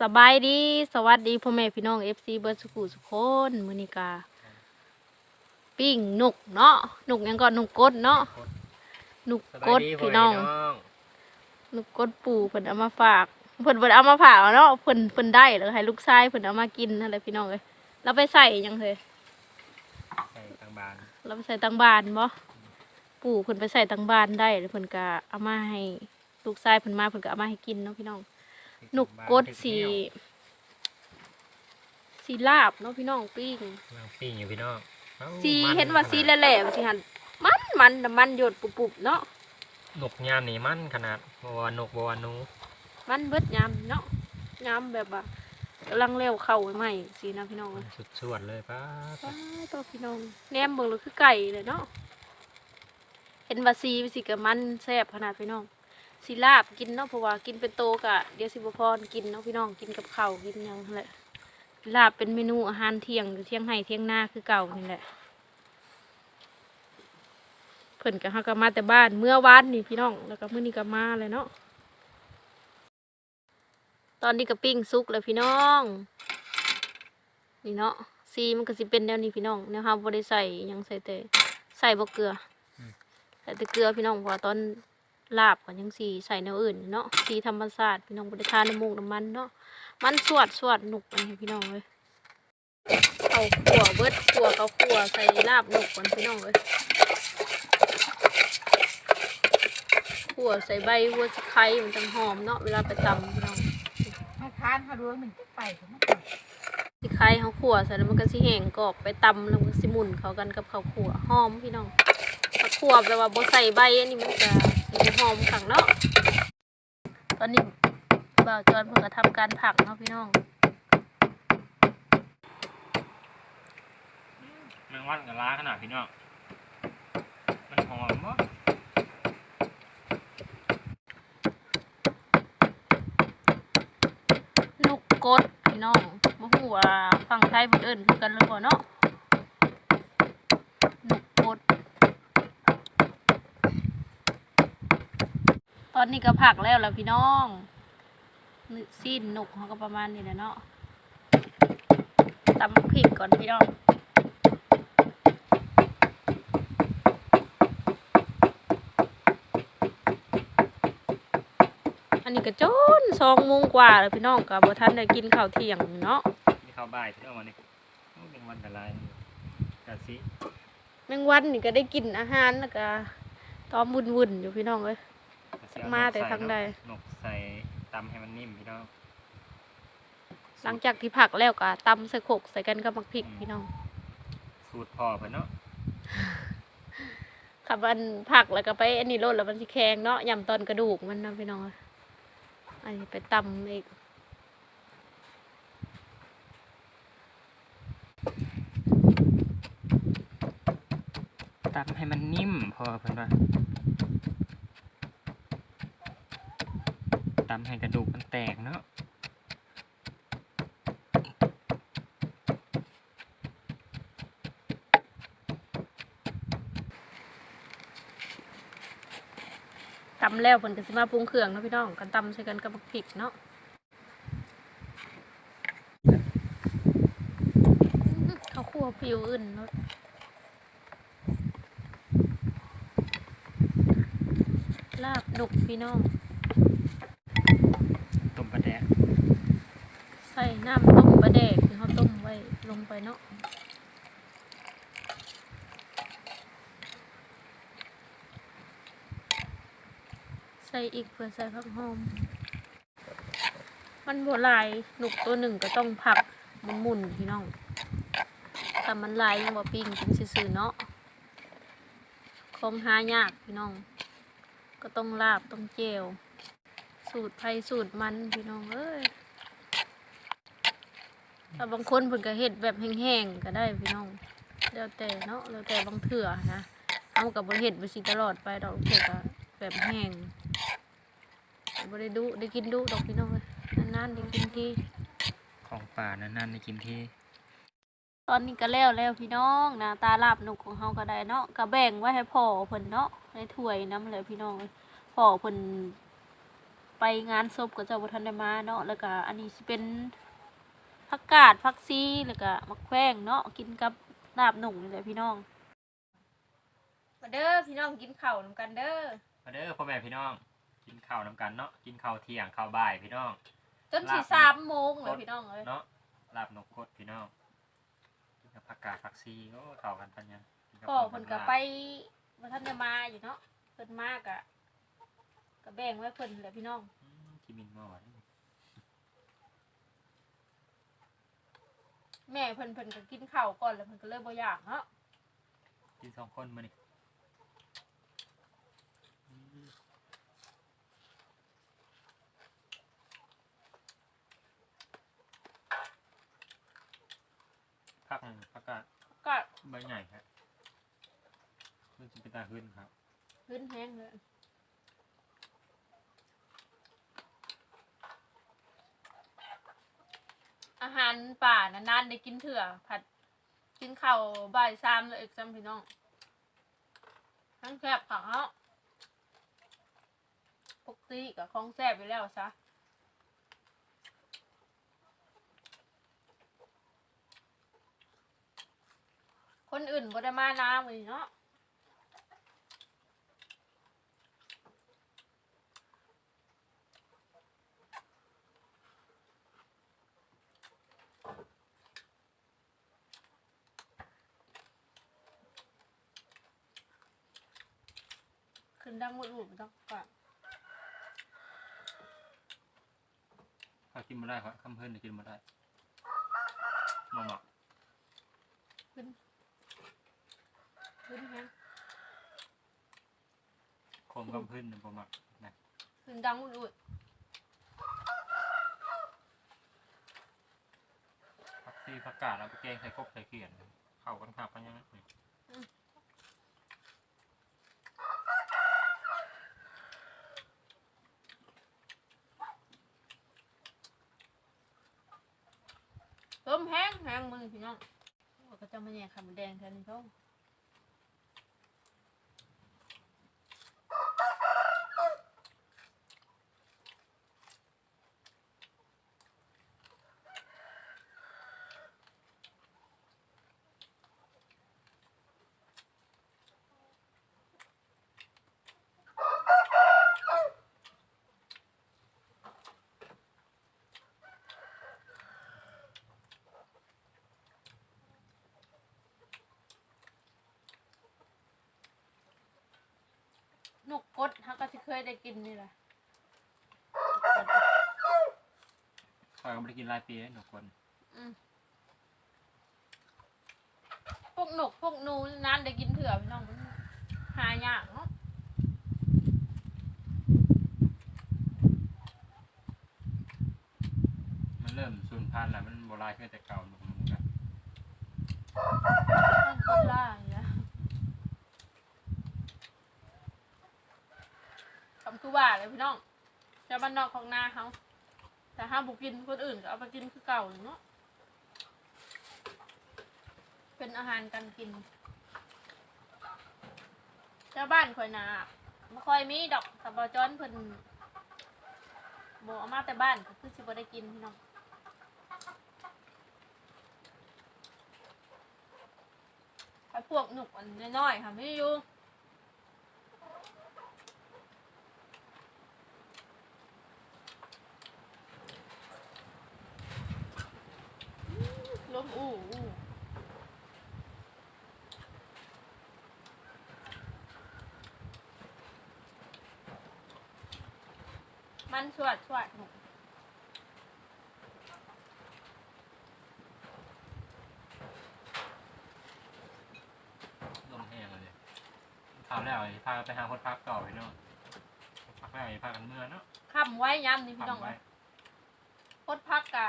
สบายดี สวัสดีพ่อแม่พี่น้อง FC เบิร์ดสุขุสุขคนมื้อนี้กา ปิ้งนกเนาะนกหยังก่อนนกกดเนาะนกสกบายดดีพี่น้องพ่แม่นกกดปู่เพิ่นเอามาฝากเพิ่นเพิ่นเอามาฝากเนาะเพิ่นเพิ่นได้แล้วให้ลูกชายเพิ่นเอามากินนั่นแหละพี่น้องเอ้ยเราไปใส่หยังเฮ้ยใส่ทางบานเราไปใส่ตังบ้านบ่ปู่เพิ่นไปใส่ตังบ้านได้แล้วเพิ่นก็เอามาให้ลูกชายเพิ่นมาเพิ่นก็เอามาให้กินเนาะพี่น้อง นกกดสีสีลาบเนาะพี่น้องปิ้งกำลังปิ้งอยู่พี่น้องอ้สีมัเห็นว่าสีแหล่ๆสิหันมันมันน้ำมันหยดปุบๆเนาะนกยามนี่มันขนาดบัวนกบัวาหนู มันเบิดยามเนาะยามแบบว่ากำลังเร็วเข้าใหม่สีนะพี่น้องมันสุดสวดเลยป้าบว้าตัวพี่น้องแหนมเบิ่งแล้วคือไก่เลยเนาะเห็นว่าสีสิกับมันแซ่บขนาดพี่น้อง สีลาบกินเนาะเพราะว่ากินเป็นโตกะเดี๋ยวสิบพรกินเนาะพี่น้องกินกับข้าวกินหยังนั่นแหละลาบเป็นเมนูอาหารเที่ยงอยู่เที่ยงให้เที่ยงหน้าคือเก่านี่แหละเพิ่นก็ฮักก็มาแต่บ้านเมื่อวานนี่พี่น้องแล้วก็มื้อนี้ก็มาเลยเนาะตอนนี้ก็ปิ้งสุกแล้วพี่น้องนี่เนาะซีมันก็สิเป็นแนวนี้พี่น้องแนวเฮาบ่ได้ใส่หยังใส่แต่ใส่บ่เกลืออใส่แต่เกลือพี่น้องเพราะว่าตอน ลาบก็ยังสีใส่แนวอื่นเนาะสีธรรมชาสติพี่น้องบ่ได้ทานน้ำมูกน้ำมันเนาะมันสวดสวดหนุกอันนี้พี่น้องเลยเอาขั่วเบิดขั่วเขาขั่วใส่ลาบหนุกก่อนพี่น้องเลยขั่วใส่ใบหัวสไคร้มันจังหอมเนาะเวลาไปตำพี่น้องให้ทานเขาดูว่ามันจะไปเขาไม่ไปสะไคร้เขาขั่วใส่แล้วมันก็สิแห้งกรอบไปตำแล้วมันสิหมุนเขากันกับข้าวขั่วหอมพี่น้องถ้าขั่วแบบว่าบ่ใส่ใบอันนี้มันจะ หอมขังเนาะ ตอนนี้บ่าวจอนเพิ่งก็ทำการผักเนาะพี่น้องแมงวันกับล้าขนาดพี่น้อง มันหอมมั้ลูกกดพี่น้องบ่ฮู้ว่าฝั่งไทยเพิ่นเอิ้นคือกันหรือบ่เนาะลูกกด ต อนนี้ก็ผักแล้วล่ะพี่น้องนึสิ้นนกเขาก็ประมาณนี้แหละเนาะตำพริกก่อนพี่น้องอันนี้ก็จนสองโมงกว่าแล้วพี่น้องกับบ่ทันได้กินข้าวเที่ยงเนาะมีข้าวบ่ายพี่น้องวันนี้โอ้แมงวันกับลายกะสิแมงวันนี่ก็ได้กินอาหารแล้วก็ตอมวุ่นๆอยู่พี่น้องเอ้ยกะ สิเอมาแต่นกใส่ทางใดนกใส่ตำให้มันนิ่มพี่น้องหลังจากที่ผักแล้วก็ตำใส่โขกใส่กันกับมักพริกพี่น้องสูตรพ่อเพิ่นเนาะขับอันผักแล้วก็ไปอันนี้โลดแล้วมันสิแข็งเนาะยำตอนกระดูกมันนะพี่น้องอันนี้ไปตำอีกตำให้มันนิ่มพอเพิ่นว่าำให้กระดูกมันแตกเนาะตำแล้วเพิ่นก็สิมาปรุงเครื่องเนาะพี่น้องกันตำใส่กันกับมักพริกเนาะอื้อข้าคั่วผิวอื่นเนาะลาบดุกพี่น้อง ต้มปลาแดก ใส่ น้ำต้มปลาแดกที่เขาต้มไว้ลงไปเนาะใส่อีกเพื่อใส่ผักหอม มันโบลายหนุกตัวหนึ่งก็ต้องผักมันหมุนพี่น้องแต่มันลายยังว่ปิ้งกินซื่อๆเนาะคงหายากพี่น้อง ก็ต้องลาบต้องเจวสูตรไผ่สูตรมันพี่น้องเอ้ย แต่บางคนเพิ่นก็เฮ็ดแบบแห้งๆก็ได้พี่น้องแล้วแต่เนาะแล้วแต่บางเถื่อนะเอากับบ่เฮ็ดไปสิตลอดไปดอกเถื่อก็แบบแห้งบ่ได้ดุได้กินดุดอกพี่น้องเอ้ยนานๆได้กินทีของป่านานๆในกินที่ตอนนี้ก็แล้วแล้วพี่น้องหน้าตาลาบนกของเฮาก็ได้เนาะก็แบ่งไว้ให้พ่อเพิ่นเนาะในถ้วยน้ำเลยพี่น้องเอ้ยพ่อเพิ่นไปไปงานศพก็เจ้าบ่ทันได้มาเนาะแล้วก็อันนี้สิเป็น ผักกาดผักซีแล้วก็มะแขวงเนาะกินกับลาบหนุ่มนี่แหละพี่น้องมาเด้อพี่น้องกินข้าวนำกันเด้อมาเด้อพ่อแม่พี่น้อง กินข้าวนำกันเนาะกินข้าวเที่ยงข้าวบ่ายพี่น้อง จนสิลาบสามโมงเลยพี่น้องเอ้ยเนาะลาบนกกดพี่น้องกินกับผักกาดผักซีโอ้เข้ากันปัญญากินบพ่อเพิ่นก็ลาบไปบ่ทันได้มาอยู่เนาะเพิ่นมากอะก็แบ่งไว้เพิ่นแหละพี่น้องอืมกินมินหม้อนี่ แม่เพิ่นเพิ่นก็กินข้าวก่อนแล้วเพิ่นก็เลยบ่อยากเนาะกินสองคนมานี่อืมผักหนึ่งผักกาดก็ใบใหญ่ครับมันจะเป็นตาขึ้นครับ พื้นแห้งเลยอา หารป่านานๆได้กินเถื่อผัดกินข้าวบ่ายสามเลยอีกซ้ำพี่น้องทั้งแซ่บผักเนาปกติกับของแซ่บไปแล้วซะคนอื่นบ่ได้มาน้ำเลยเนาะ ขึ้นดังหมดหูไม่ต้องก่อนถ้ากินมาได้ครับคำเพิ่นเนี่ยกินมาได้มาหมักขึ้นขึ้นแฮงโคมคำเพิ่นเนี่ยบ่หมักนะขึ้นดังหมดหูผักซีผักกาดแล้วไปแกงใส่กบใส่เขียนเข้ากันครับปัญญานี่ต้มแห้งแห้งมือพี่น้องโอ้ก็จะมา แย่ขามแดงแทนนี่เขานกกดเขาก็จะเค ยได้กินนี่แหละข้าวก็ไม่ได้กินหลายปีแล้วหนูคนอืมพวกนกพวกหนูนานได้กินเถื่อพี่น้องมันหายากเนาะมันเริ่มสูญพันธุ์แล้วมันโบราณขึ้นแต่เก่าหนูมันกัน มันคนล่าอย่างเงี้ย คำคือว่าเลยพี่น้องจะบ้านนอกของนาเขาแต่ห้ามบุกินคนอื่นก็เอาไปกินคือเก่าเนาะเป็นอาหารการกินเจ้าบ้านคอยนาไม่ค่อยมีดอกสับบจอนเพิ่นโบเอามาแต่บ้านก็คือสิบได้กินพี่น้องไอ้พวกหนุกอันน้อยๆค่ะไม่อยู่ ลมอู้อู้มันสวดสวดหนุกลมแห้งเลยข้าวแล้วไอ้พาไปหาคนพักต่อพี่น้องพักแล้วไอ้พากันเมื่อเนาะค้ำไว้ย้ำนี่พี่น้องทำไว้เอ้ยพดพักกะ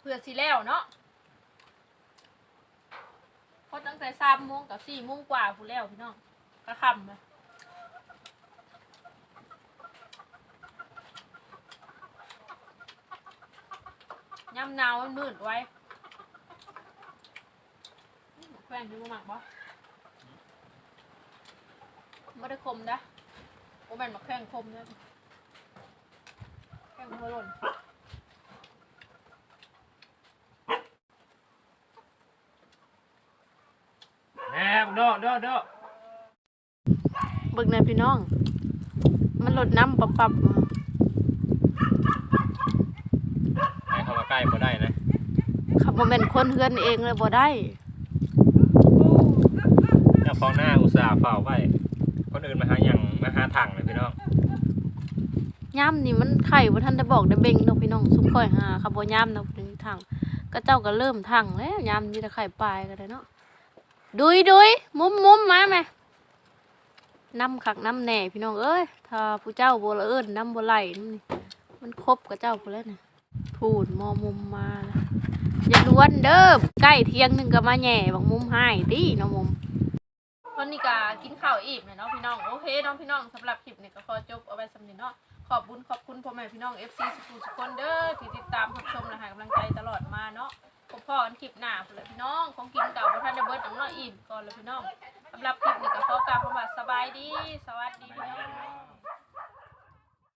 เพื่อสิแล้วเนาะ พดตั้งแต่สามโมงกับสี่โมงกว่าผู้นแล้วพี่น้องก็ค่ำเลยย้ำหนาวมันมืดไว้แขวนที่บ่หมักบ่ไม่ได้คมนะโอ้แม่นมาแข้งคมนะงหัวหล่น แห มโดดโดดโดดเบิ่งนะพี่น้อง มันหลดน้ำปับปับมาให้เข้ามาใกล้บ่ได้นะขับบ่แม่นคนเฮือนเองเลยบ่ได้เจ้าของหน้าอุตส่าห์เฝ้าไว้คนอื่นมาหาหยังมาหาถังเลยพี่น้องย่ำนี่มันไข่บ่ทันได้บอกได้เบ่งดอกพี่น้องซุมข่อยหาขับบ่ย่ำดอกถึงทางก็เจ้าก็เริ่มทางแล้วย่ำนี่แต่ไข่ปลายก็ได้เนาะ ดุยดุยมุมมุมมาแม่น้ำขักน้ำแหน่พี่น้องเอ้ยถ้าผู้เจ้าโบละเอิ้นน้ำโบไหลนี่มันครบกับเจ้าพุ่นแล้วนี่พูดมอมุมมาแล้วอย่าล้วนเด้อใกล้เที่ยงหนึ่งก็มาแหน่บักมุมให้ติน้องมุมตอนนี้ก็กินข้าวอิ่มเลยเนาะพี่น้องโอเคน้องพี่น้องสำหรับคลิปนี้ก็ขอจบเอาไว้สำนี้เนาะขอบบุญขอบคุณพ่อแม่พี่น้อง FC สุขุสุขคนเด้อที่ติดตามรับชมและให้กำลังใจตลอดมาเนาะ พอพ่อกันคลิปหน้าพุ่นเลยพี่น้องของกินเก่าพระท่านได้เบิดน้องน้อยอิ่มก่อนเลยพี่น้องสำหรับคลิปนี้ก็ขอกล่าวคำว่าสบายดี สวัสดีพี่น้อง